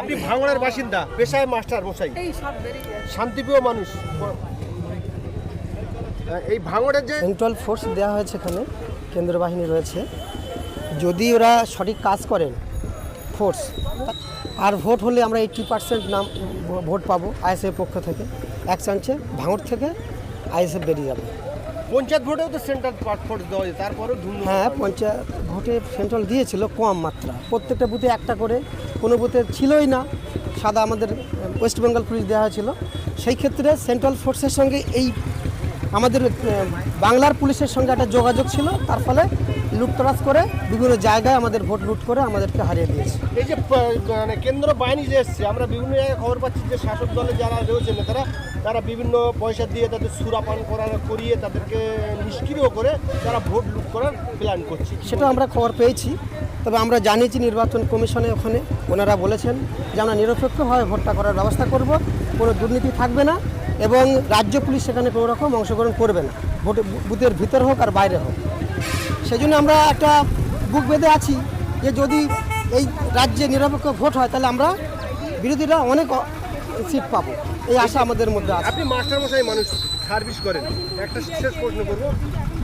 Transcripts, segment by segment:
আপনি ভাঙড়ের বাসিন্দা পেশায় মাস্টার মশাই। শান্তিপ্রিয় মানুষ। এই ভাঙড়ের যে সেন্ট্রাল ফোর্স দেওয়া হয়েছে এখানে কেন্দ্র বাহিনী রয়েছে। যদি ওরা সঠিক কাজ করেন ফোর্স আর ভোট হলে আমরা এইটটি পার্সেন্ট নাম ভোট পাবো আইএসএফ পক্ষ থেকে। এক চান্সে ভাঙড় থেকে আইএসএফ বেরিয়ে যাবে। পঞ্চায়েত ভোটেও তো সেন্ট্রাল ফোর্স দেওয়া হয় তারপরেও হ্যাঁ পঞ্চায়েত ভোটে সেন্ট্রাল দিয়েছিল কম মাত্রা। প্রত্যেকটা বুথে একটা করে, কোনো বুথে ছিলই না। সাদা আমাদের ওয়েস্ট বেঙ্গল পুলিশ দেওয়া হয়েছিল। সেই ক্ষেত্রে সেন্ট্রাল ফোর্সের সঙ্গে এই আমাদের বাংলার পুলিশের সঙ্গে একটা যোগাযোগ ছিল তার ফলে লুটতরাজ করে বিভিন্ন জায়গায় আমাদের ভোট লুট করে আমাদেরকে হারিয়ে দিয়েছে। এই যে মানে কেন্দ্র বাহিনী যে এসছে আমরা বিভিন্ন জায়গায় খবর পাচ্ছি যে শাসক দলে যারা রয়েছে নেতারা তারা বিভিন্ন পয়সা দিয়ে তাদের সুরাপান করার করিয়ে তাদেরকে নিষ্ক্রিয় করে তারা ভোট লুট করার প্ল্যান করছে। সেটা আমরা খবর পেয়েছি তবে আমরা জানিয়েছি নির্বাচন কমিশনে ওখানে ওনারা বলেছেন যে আমরা নিরপেক্ষভাবে ভোটটা করার ব্যবস্থা করব কোনো দুর্নীতি থাকবে না। এবং রাজ্য পুলিশ সেখানে কোনো রকম অংশগ্রহণ করবে না। ভোটে বুথের ভিতর হোক আর বাইরে হোক। সেই জন্য আমরা একটা বুক বেঁধে আছি যে যদি এই রাজ্যে নিরপেক্ষ ভোট হয়, তাহলে আমরা বিরোধীরা অনেক সিট পাবো। এই আশা আমাদের মধ্যে আছে। আপনি মাস্টার মশাই মানুষ সার্ভিস করেন। একটা শেষ প্রশ্ন করব।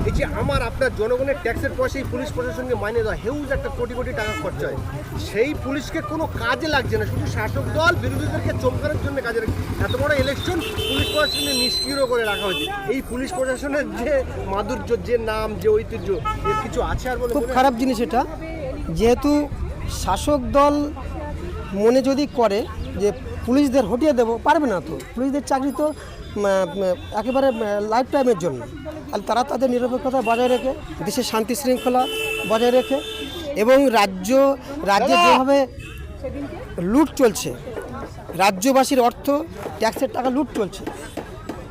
এই যে আমার আপনার জনগণের ট্যাক্সের পয়সায় পুলিশ প্রশাসনকে মাইনে দেওয়া হেউজ একটা কোটি কোটি টাকা খরচা হয়। সেই পুলিশকে কোনো কাজে লাগছে না। শুধু শাসক দল বিরোধীদেরকে চমকানোর জন্য কাজে লাগছে। এত বড় ইলেকশন পুলিশ প্রশাসনকে নিষ্ক্রিয় করে রাখা হয়েছে। এই পুলিশ প্রশাসনের যে মাধুর্য যে নাম যে ঐতিহ্য এর কিছু আছে আর বলে খুব খারাপ জিনিস এটা। যেহেতু শাসক দল মনে যদি করে যে পুলিশদের হটিয়ে দেবো পারবে না তো। পুলিশদের চাকরি তো একেবারে লাইফ টাইমের জন্য। আর তারা তাদের নিরপেক্ষতা বজায় রেখে দেশের শান্তি শৃঙ্খলা বজায় রেখে এবং রাজ্য রাজ্যে যেভাবে লুট চলছে রাজ্যবাসীর অর্থ ট্যাক্সের টাকা লুট চলছে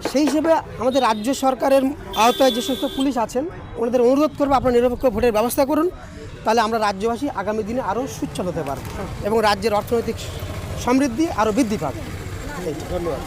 সেই হিসেবে আমাদের রাজ্য সরকারের আওতায় যে সমস্ত পুলিশ আছেন ওনাদের অনুরোধ করব আপনার নিরপেক্ষ ভোটের ব্যবস্থা করুন তাহলে আমরা রাজ্যবাসী আগামী দিনে আরও সুচ্ছল হতে পারব এবং রাজ্যের অর্থনৈতিক সমৃদ্ধি আরও বৃদ্ধি পাবে। ধন্যবাদ